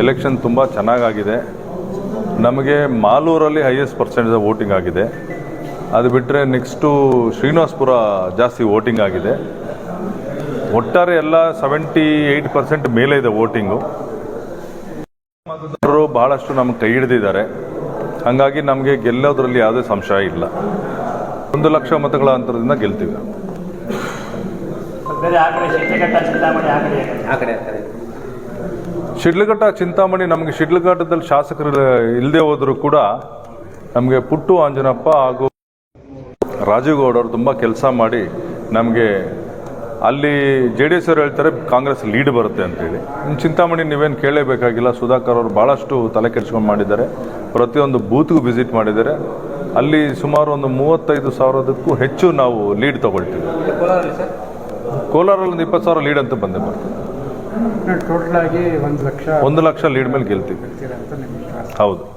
Election ತುಂಬ ಚೆನ್ನಾಗಾಗಿದೆ. ನಮಗೆ ಮಾಲೂರಲ್ಲಿ ಹೈಯೆಸ್ಟ್ ಪರ್ಸೆಂಟೇಜ್ ವೋಟಿಂಗ್ ಆಗಿದೆ. ಅದು ಬಿಟ್ಟರೆ ನೆಕ್ಸ್ಟು ಶ್ರೀನಿವಾಸ್ಪುರ ಜಾಸ್ತಿ ವೋಟಿಂಗ್ ಆಗಿದೆ. ಒಟ್ಟಾರೆ ಎಲ್ಲ ಸೆವೆಂಟಿ ಏಯ್ಟ್ ಪರ್ಸೆಂಟ್ ಮೇಲೆ ಇದೆ ವೋಟಿಂಗು ಮತದಾರರು ಬಹಳಷ್ಟು ನಮ್ಗೆ ಕೈ ಹಿಡಿದಿದ್ದಾರೆ. ಹಾಗಾಗಿ ನಮಗೆ ಗೆಲ್ಲೋದ್ರಲ್ಲಿ ಯಾವುದೇ ಸಂಶಯ ಇಲ್ಲ. ಒಂದು ಲಕ್ಷ ಮತಗಳ ಅಂತರದಿಂದ ಗೆಲ್ತೀವಿ. ಬೇರೆ ಆ ಕಡೆ. ಶಿಡ್ಲಘಟ್ಟ ಚಿಂತಾಮಣಿ ನಮಗೆ ಶಿಡ್ಲಘಟ್ಟದಲ್ಲಿ ಶಾಸಕರು ಇಲ್ಲದೆ ಹೋದರೂ ಕೂಡ ನಮಗೆ ಪುಟ್ಟು ಆಂಜನಪ್ಪ ಹಾಗೂ ರಾಜೀವ್ ಗೌಡ ಅವರು ತುಂಬ ಕೆಲಸ ಮಾಡಿ ನಮಗೆ ಅಲ್ಲಿ ಜೆ ಡಿ ಎಸ್ ಅವರು ಹೇಳ್ತಾರೆ ಕಾಂಗ್ರೆಸ್ ಲೀಡ್ ಬರುತ್ತೆ ಅಂತೇಳಿ. ಇನ್ನು ಚಿಂತಾಮಣಿ ನೀವೇನು ಕೇಳಲೇಬೇಕಾಗಿಲ್ಲ. ಸುಧಾಕರ್ ಅವರು ಭಾಳಷ್ಟು ತಲೆ ಕೆಡಿಸ್ಕೊಂಡು ಮಾಡಿದ್ದಾರೆ. ಪ್ರತಿಯೊಂದು ಬೂತ್ಗೂ ವಿಸಿಟ್ ಮಾಡಿದ್ದಾರೆ. ಅಲ್ಲಿ ಸುಮಾರು ಒಂದು ಮೂವತ್ತೈದು ಸಾವಿರದಕ್ಕೂ ಹೆಚ್ಚು ನಾವು ಲೀಡ್ ತಗೊಳ್ತೀವಿ. ಕೋಲಾರಲ್ಲಿ ಒಂದು ಇಪ್ಪತ್ತು ಸಾವಿರ ಲೀಡ್ ಅಂತ ಬಂದೆ ಬರ್ತದೆ ಟೋಟಲ್ ಆಗಿ ಒಂದು ಲಕ್ಷ ಒಂದು ಲಕ್ಷ ಲೀಡ್ ಮೇಲೆ ಗೆಲ್ತೀವಿ. ಹೌದು.